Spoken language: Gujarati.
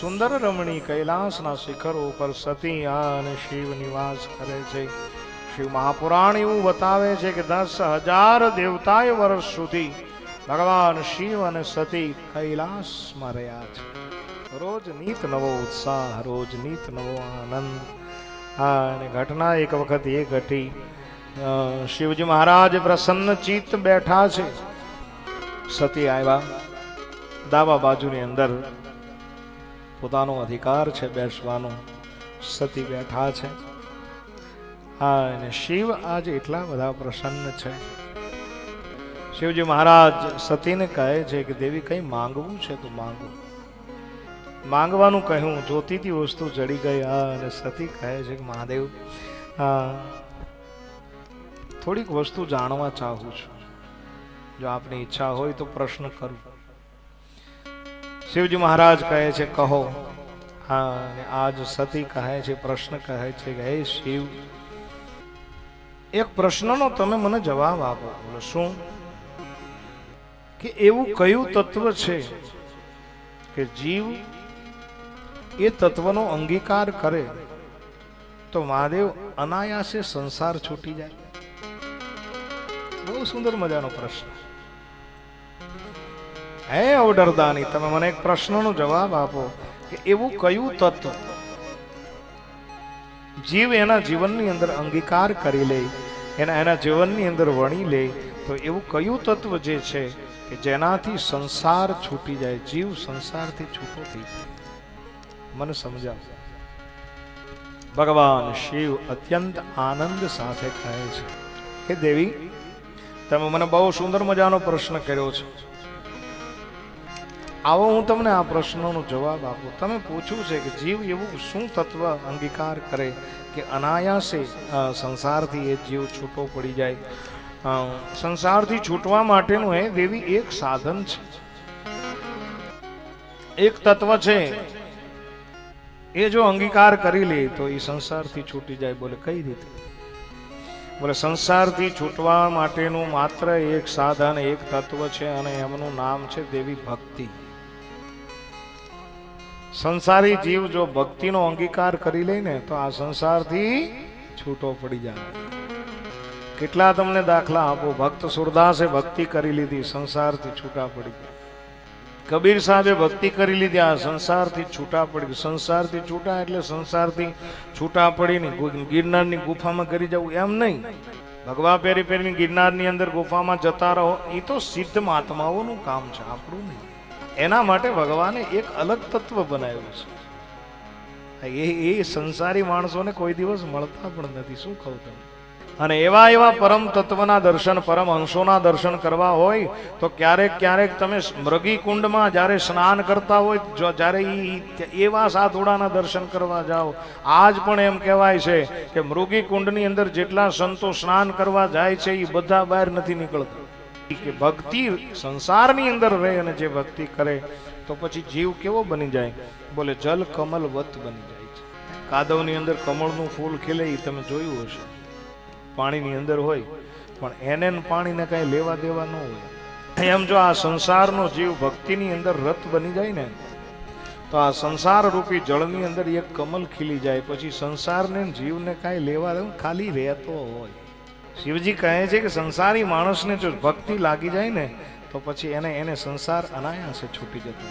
સુંદર રમણી કૈલાસના શિખરો ઉપર સતી અને શિવ નિવાસ કરે છે. શિવ મહાપુરાણ એવું બતાવે છે કે દસ હજાર દેવતાએ વર્ષ સુધી ભગવાન શિવ અને સતી કૈલાસમાં રહ્યા છે. રોજ નીત નવો ઉત્સાહ, રોજ નીત નવો આનંદ. અને ઘટના એક વખત એ ઘટી. શિવજી મહારાજ પ્રસન્ન ચિત્ત બેઠા છે. સતી આવ્યા. ડાબા બાજુની અંદર પોતાનો અધિકાર છે, બેસવાનો. સતી બેઠા છે. હા, અને શિવ આજે એટલા બધા પ્રસન્ન છે. શિવજી મહારાજ સતીને કહે છે કે, દેવી, કંઈ માંગવું છે તો માંગો. માંગવાનું કહ્યું, જોતીતી વસ્તુ ચડી ગઈ. હા, અને સતી કહે છે કે, મહાદેવ, હા, થોડીક વસ્તુ જાણવા ચાહું છું. જો આપની ઈચ્છા હોય તો પ્રશ્ન કરું. શિવજી મહારાજ કહે છે, કહો. હા આજ સતી કહે છે, પ્રશ્ન કહે છે કે, હે શિવ, એક પ્રશ્નનો તમે મને જવાબ આપો. બોલો, શું? કે એવું કયું તત્વ છે કે જીવ એ તત્વનો અંગીકાર કરે તો મહાદેવ અનાયાસે સંસાર છૂટી જાય? બહુ સુંદર મજાનો પ્રશ્ન. હે અવડરદાની તમે મને એક પ્રશ્નનો જવાબ આપો કે એવું કયું તત્વ જીવ એના જીવનની અંદર અંગીકાર કરી લે, એના એના જીવનની અંદર વણી લે, તો એવું કયું તત્વ જે છે કે જેનાથી સંસાર છૂટી જાય, જીવ સંસારથી છૂટો થઈ જાય? મને સમજાવ ભગવાન શિવ અત્યંત આનંદ સાથે કહે છે. કે દેવી, તમે મને બહુ સુંદર મજાનો પ્રશ્ન કર્યો છે. આવો હું તમને આ પ્રશ્નોનો જવાબ આપું. તમે પૂછ્યું છે કે જીવ એવું શું તત્વ અંગીકાર કરે કે અનાયાસે સંસારથી એ જીવ છૂટો પડી જાય? સંસારથી છૂટવા માટેનું એ દેવી એક સાધન છે. એક તત્વ છે, એ જો અંગીકાર કરી લે તો એ સંસારથી છૂટી જાય બોલે કઈ રીતે? બોલે સંસારથી છૂટવા માટેનું માત્ર એક સાધન, એક તત્વ છે અને એમનું નામ છે દેવી ભક્તિ. સંસારી જીવ જો ભક્તિનો અંગીકાર કરી લે ને, તો આ સંસારથી છૂટો પડી જાય. કેટલા તમને દાખલા આપો? ભક્ત સુરદાસે ભક્તિ કરી લીધી, સંસારથી છૂટા પડી ગયા. કબીર સાહેબે ભક્તિ કરી લીધી, આ સંસારથી છૂટા પડી સંસારથી છૂટા એટલે સંસારથી છૂટા પડીને ગિરનારની ગુફામાં કરી જવું એમ નહીં. ભગવા પેરી પહેરીને ગિરનારની અંદર ગુફામાં જતા રહો એ તો સિદ્ધ મહાત્માઓનું કામ છે, આપણું નહીં. એના માટે ભગવાને એક અલગ તત્વ બનાવ્યું છે. એ એ સંસારી માણસોને કોઈ દિવસ મળતા પણ નથી, શું કહું તમે અને એવા એવા પરમ તત્વના દર્શન, પરમ અંશોના દર્શન કરવા હોય, તો ક્યારેક ક્યારેક તમે મૃગી કુંડમાં જ્યારે સ્નાન કરતા હોય જ્યારે એવા સાધુડાના દર્શન કરવા જાઓ, આજ પણ એમ કહેવાય છે કે મૃગી કુંડની અંદર જેટલા સંતો સ્નાન કરવા જાય છે એ બધા બહાર નથી નીકળતા. કે ભક્તિ સંસારની અંદર રહે અને જે ભક્તિ કરે, તો પછી જીવ કેવો બની જાય? બોલે, જલ કમલ વત બની જાય છે. કાદવની અંદર કમળનું ફૂલ ખીલે એ તમે જોયું હશે. પાણીની અંદર હોય, પણ એને પાણીને કાંઈ લેવા દેવા ન હોય. એમ જો આ સંસારનો જીવ ભક્તિની અંદર રત બની જાય ને, તો આ સંસાર રૂપી જળની અંદર એક કમલ ખીલી જાય, પછી સંસારને જીવને કાંઈ લેવા ખાલી રહેતો હોય. શિવજી કહે છે કે સંસારી માણસને જો ભક્તિ લાગી જાય ને, તો પછી એને એને સંસાર અનાયાસે છૂટી જતો.